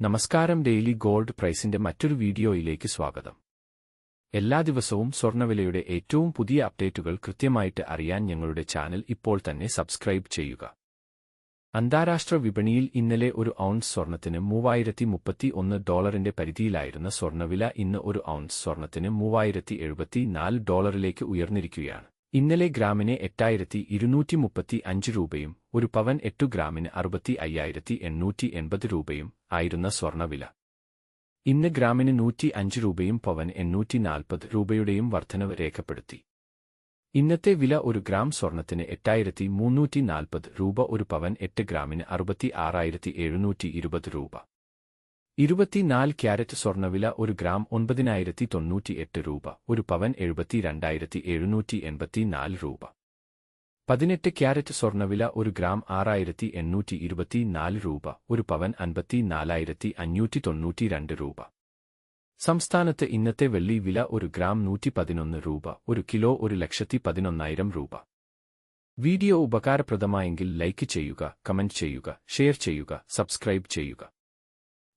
നമസ്കാരം daily gold പ്രൈസിന്റെ മറ്റൊരു വീഡിയോയിലേക്ക് സ്വാഗതം. എല്ലാ ദിവസവും സ്വർണവിലയുടെ ഏറ്റവും പുതിയ അപ്ഡേറ്റുകൾ കൃത്യമായിട്ട് അറിയാൻ ഞങ്ങളുടെ ചാനൽ ഇപ്പോൾ തന്നെ സബ്സ്ക്രൈബ് ചെയ്യുക. അന്താരാഷ്ട്ര വിപണിയിൽ ഇന്നലെ ഒരു ഔൺസ് സ്വർണത്തിന് മൂവായിരത്തി മുപ്പത്തി ഒന്ന് ഡോളറിന്റെ പരിധിയിലായിരുന്ന സ്വർണവില ഇന്ന് ഒരു ഔൺസ് സ്വർണത്തിന് മൂവായിരത്തി ഡോളറിലേക്ക് ഉയർന്നിരിക്കുകയാണ്. ഇന്നലെ ഗ്രാമിന് എട്ടായിരത്തി ഇരുന്നൂറ്റി മുപ്പത്തി അഞ്ച് രൂപയും ഒരു പവൻ എട്ടു ഗ്രാമിന് അറുപത്തി അയ്യായിരത്തി എണ്ണൂറ്റി എൺപത് രൂപയും ആയിരുന്ന സ്വർണവില. ഇന്ന് ഗ്രാമിന് നൂറ്റി അഞ്ച് രൂപയും പവൻ എണ്ണൂറ്റി നാൽപ്പത് രൂപയുടെയും വർധനവ് രേഖപ്പെടുത്തി. ഇന്നത്തെ വില ഒരു ഗ്രാം സ്വർണത്തിന് എട്ടായിരത്തി മുന്നൂറ്റി നാൽപ്പത് രൂപ ഒരു പവൻ എട്ട് ഗ്രാമിന് അറുപത്തി ആറായിരത്തി എഴുന്നൂറ്റി ഇരുപത് രൂപ. ഇരുപത്തിനാല് ക്യാരറ്റ് സ്വർണവില ഒരു ഗ്രാം ഒൻപതിനായിരത്തി തൊണ്ണൂറ്റിയെട്ട് രൂപ ഒരു പവൻ എഴുപത്തി രണ്ടായിരത്തി എഴുന്നൂറ്റി എൺപത്തിനാല് രൂപ. പതിനെട്ട് ക്യാരറ്റ് സ്വർണവില ഒരു ഗ്രാം ആറായിരത്തി എണ്ണൂറ്റി ഇരുപത്തിനാല് രൂപ ഒരു പവൻ അൻപത്തി നാലായിരത്തി അഞ്ഞൂറ്റി തൊണ്ണൂറ്റിരണ്ട് രൂപ. സംസ്ഥാനത്ത് ഇന്നത്തെ വെള്ളി വില ഒരു ഗ്രാം നൂറ്റി പതിനൊന്ന് രൂപ ഒരു കിലോ ഒരു ലക്ഷത്തി പതിനൊന്നായിരം രൂപ. വീഡിയോ ഉപകാരപ്രദമായെങ്കിൽ ലൈക്ക് ചെയ്യുക കമന്റ് ചെയ്യുക ഷെയർ ചെയ്യുക സബ്സ്ക്രൈബ് ചെയ്യുക.